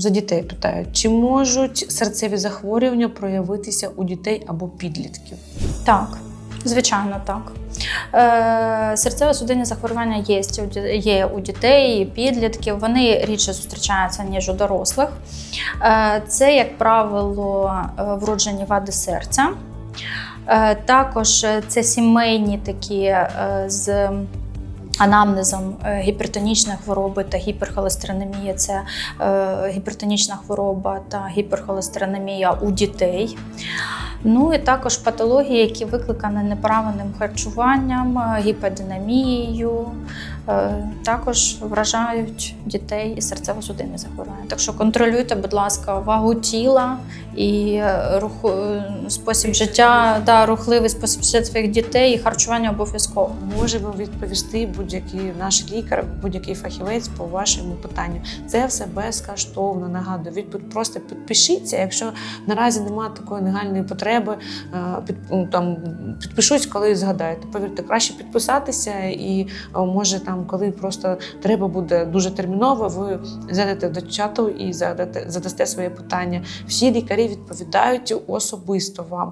за дітей питають, чи можуть серцеві захворювання проявитися у дітей або підлітків? Так, звичайно, так. Е, серцево-судинні захворювання є, є у дітей, підлітків. Вони рідше зустрічаються, ніж у дорослих. Е, це, як правило, е, вроджені вади серця. Е, також е, це сімейні такі е, з анамнезом е, гіпертонічної хвороби та гіперхолестеринемія. Це е, гіпертонічна хвороба та гіперхолестеринемія у дітей. Ну і також патології, які викликані неправильним харчуванням, е, гіподинамією, також вражають дітей і серцево-судинні захворювання. Так що контролюйте, будь ласка, вагу тіла і е, рух, е, спосіб життя, да, рухливий спосіб життя своїх дітей і харчування обов'язково. Можемо відповісти будь-який наш лікар, будь-який фахівець по вашому питанню. Це все безкоштовно. Нагадую, від просто підпишіться. Якщо наразі немає такої нагальної потреби, е, під, ну, там підпишусь, коли згадаєте. Повірте, краще підписатися, і може там, коли просто треба буде дуже терміново, ви зайдете до чату і задасте своє питання. Всі лікарі відповідають особисто вам.